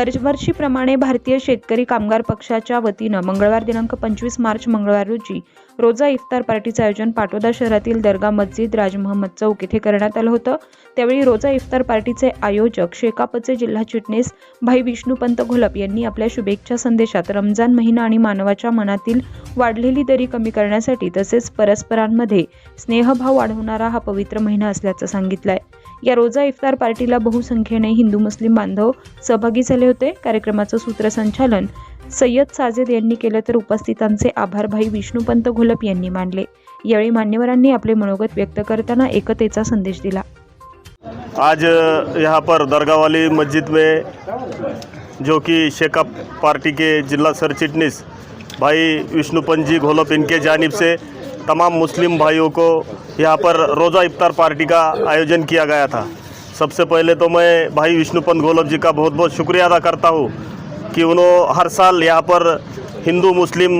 दरवर्षीप्रमाणे भारतीय शेतकरी कामगार पक्षाच्या वतीनं मंगळवार दिनांक पंचवीस मार्च मंगळवार रोजी रोजा इफ्तार पार्टीचं आयोजन पाटोदा शहरातील दर्गा मस्जिद राज मोहम्मद चौक येथे करण्यात आलं होतं. त्यावेळी रोजा इफ्तार पार्टीचे आयोजक शेकापचे जिल्हा चिटणीस भाई विष्णुपंत घोलप यांनी आपल्या शुभेच्छा संदेशात रमजान महिना आणि मानवाच्या मनातील वाढलेली दरी कमी करण्यासाठी तसेच परस्परांमध्ये स्नेहभाव वाढवणारा हा पवित्र महिना असल्याचं सांगितलं आहे या रोजा इफ्तार पार्टीला बहुसंख्येने हिंदू मुस्लिम बांधव सहभागी झाले होते. कार्यक्रमाचं सूत्रसंचालन सय्यद साजेद यांनी केलं तर उपस्थितांचे आभार. भाई विष्णुपंत घोलप यांनी मानले यावेळी मान्यवरांनी आपले मनोगत व्यक्त करताना एकतेचा संदेश दिला. आज यहाँ पर दरगाहवाली मस्जिद में जो कि शेखा पार्टी के जिला सरचिटनीस भाई विष्णुपंत जी घोलप इनके जानिब से तमाम मुस्लिम भाइयों को यहाँ पर रोज़ा इफ्तार पार्टी का आयोजन किया गया था। सबसे पहले तो मैं भाई विष्णुपंत घोलप जी का बहुत बहुत शुक्रिया अदा करता हूँ कि उन्होंने हर साल यहाँ पर हिंदू, मुस्लिम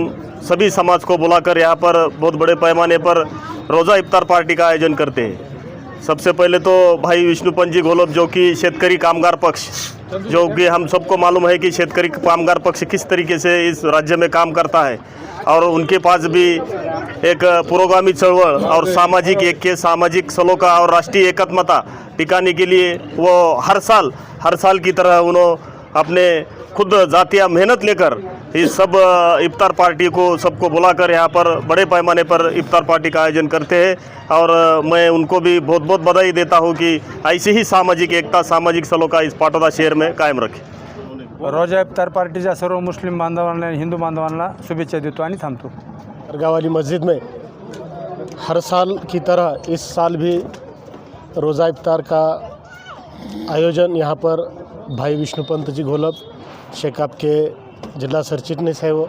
सभी समाज को बुलाकर यहाँ पर बहुत बड़े पैमाने पर रोज़ा इफ्तार पार्टी का आयोजन करते हैं। सबसे पहले तो भाई विष्णुपंत जी घोलप जो कि शेतकरी कामगार पक्ष, जो कि हम सबको मालूम है कि शेतकरी कामगार पक्ष किस तरीके से इस राज्य में काम करता है और उनके पास भी एक पुरोगामी चळवळ और सामाजिक ऐक्य सामाजिक सलोका और राष्ट्रीय एकात्मता टिकाने के लिए वो हर साल हर साल की तरह उन्होंने अपने खुद जातिया मेहनत लेकर इस सब इफ्तार पार्टी को सबको बुलाकर यहाँ पर बड़े पैमाने पर इफ्तार पार्टी का आयोजन करते हैं। और मैं उनको भी बहुत बहुत बधाई देता हूँ कि ऐसी ही सामाजिक एकता सामाजिक सलोका इस पाटोदा शहर में कायम रखे। रोजा इफ्तार पार्टीच्या सर्व मुस्लिम बांधवांना हिंदू बांधवांना शुभेच्छा देतो आणि थांबतो। दरगाह वाली मस्जिद में हर साल की तरह इस साल भी रोज़ा इफ्तार का आयोजन यहाँ पर भाई विष्णुपंत जी घोलप शेकाप के जिला सरचिटनीस है वो।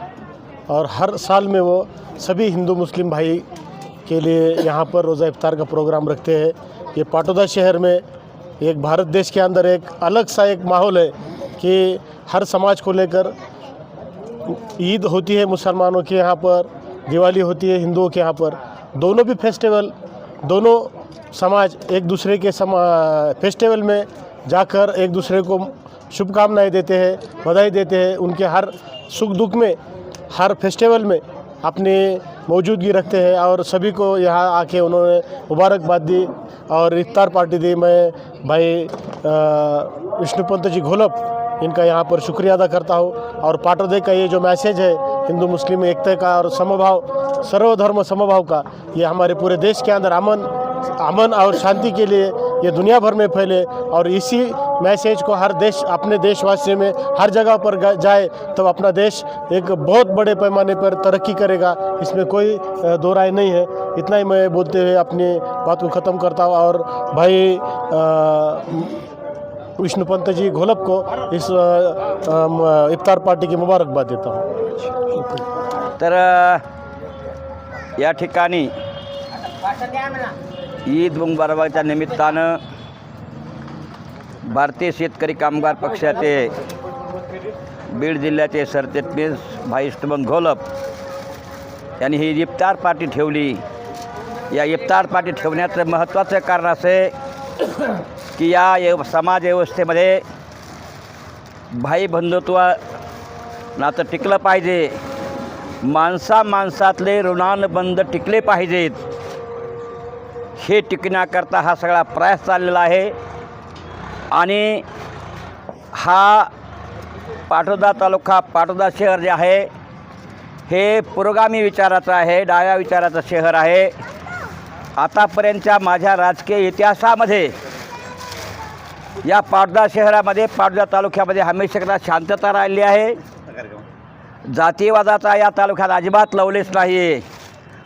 और हर साल में वो सभी हिंदू मुस्लिम भाई के लिए यहाँ पर रोज़ा इफ्तार का प्रोग्राम रखते हैं। ये पाटोदा शहर में एक भारत देश के अंदर एक अलग सा एक माहौल है कि हर समाज को लेकर ईद होती है मुसलमानों के यहाँ पर। दिवाली होती है हिंदुओं के यहाँ पर, दोनों भी फेस्टिवल दोनों समाज एक दूसरे के समा फेस्टिवल में जाकर एक दूसरे को शुभकामनाएँ देते हैं, बधाई देते हैं, उनके हर सुख दुख में, हर फेस्टिवल में अपनी मौजूदगी रखते हैं और सभी को यहाँ आके उन्होंने मुबारकबाद दी और इफ्तार पार्टी दी। मैं भाई विष्णुपंत जी घोलप, इनका यहाँ पर शुक्रिया अदा करता हूँ और पाटोदे का ये जो मैसेज है हिंदू मुस्लिम एकता का और समभाव सर्वधर्म समभाव का ये हमारे पूरे देश के अंदर अमन अमन और शांति के लिए ये दुनिया भर में फैले और इसी मैसेज को हर देश अपने देशवासियों में हर जगह पर जाए तो अपना देश एक बहुत बड़े पैमाने पर तरक्की करेगा। इसमें कोई दो राय नहीं है। इतना ही मैं बोलते हुए अपनी बात को ख़त्म करता हूँ और भाई अ, विष्णुपंत जी घोलप को इस इफ्तार पार्टी की मुबारकबाद देता हूँ। तर या ठिकाणी ईद मुबारकाच्या निमित्तानं भारतीय शेतकरी कामगार पक्षाचे बीड जिल्ह्याचे सरचिटणीस भाई इष्टबंग घोलप यांनी ही इफ्तार पार्टी ठेवली. या इफ्तार पार्टी ठेवण्याचं महत्त्वाचं कारण असे की या एव समाजव्यवस्थेमध्ये भाई बंधुत्व नातं टिकलं पाहिजे. माणसा माणसातले ऋणानुबंध टिकले पाहिजेत. हे टिकण्याकरता हा सगळा प्रयास चाललेला आहे. आणि हा पाटोदा तालुका पाटोदा शहर जे आहे हे पुरोगामी विचाराचं आहे डाव्या विचाराचं शहर आहे. आतापर्यंतच्या माझ्या राजकीय इतिहासामध्ये या पाडदा शहरामध्ये पाटोदा तालुक्यामध्ये हमेशा शांतता राहिली आहे. जातीवादाचा या तालुक्यात अजिबात लवलेच नाही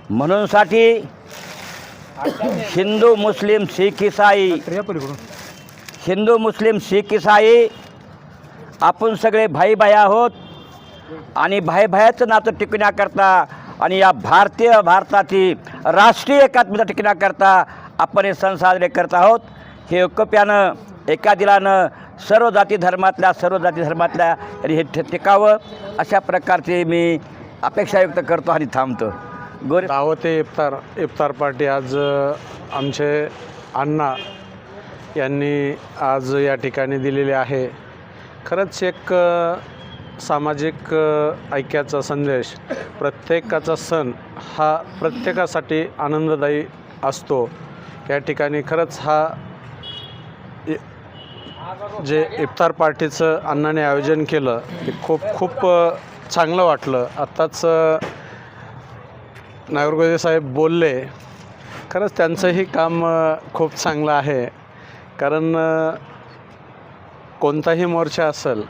म्हणूनसाठी हिंदू मुस्लिम शीख इसाई हिंदू मुस्लिम शीख इसाई आपण सगळे भाई भाई आहोत आणि भाई भायाचं नातं टिकण्याकरता आणि या भारतीय भारताची राष्ट्रीय एकात्मता टिकण्याकरता आपण हे सण साजरे करत आहोत. हे ऐक्यप्यानं एका दिलानं सर्व जाती धर्मातल्या सर्व जाती धर्मातल्या हे टिकावं अशा प्रकारचे मी अपेक्षा व्यक्त करतो आणि थांबतो. गोरे दावते इफ्तार इफ्तार पार्टी आज आमचे अण्णा यांनी आज या ठिकाणी दिलेली आहे. खरंच एक सामाजिक ऐक्याचा संदेश प्रत्येकाचा सण हा प्रत्येकासाठी आनंददायी असतो. या ठिकाणी खरंच हा जे इफ्तार पार्टीचं अण्णाने आयोजन केलं ते खूप खूप चांगलं वाटलं. आत्ताच नागरगोजे साहेब बोलले खरंच त्यांचंही काम खूप चांगलं आहे. कारण कोणताही मोर्चा असेल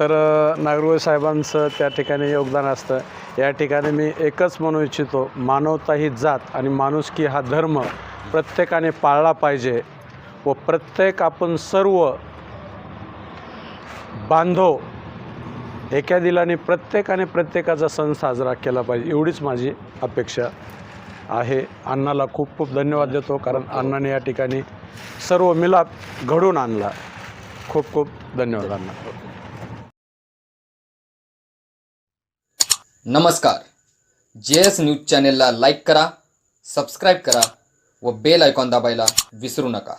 तर नागरगोजे साहेबांचं त्या ठिकाणी योगदान असतं. या ठिकाणी मी एकच म्हणू इच्छितो मानवता ही जात आणि माणुसकी हा धर्म प्रत्येकाने पाळला पाहिजे. व प्रत्येक आपण सर्व बांधव एका दिलाने प्रत्येकाने प्रत्येकाचा सण साजरा केला पाहिजे एवढीच माझी अपेक्षा आहे. अण्णाला खूप खूप धन्यवाद देतो कारण अण्णाने या ठिकाणी सर्व मिलाप घडून आणला. खूप खूप धन्यवाद अण्णा. नमस्कार. जे एस न्यूज चॅनेलला लाईक करा सबस्क्राईब करा व बेल आयकॉन दाबायला विसरू नका.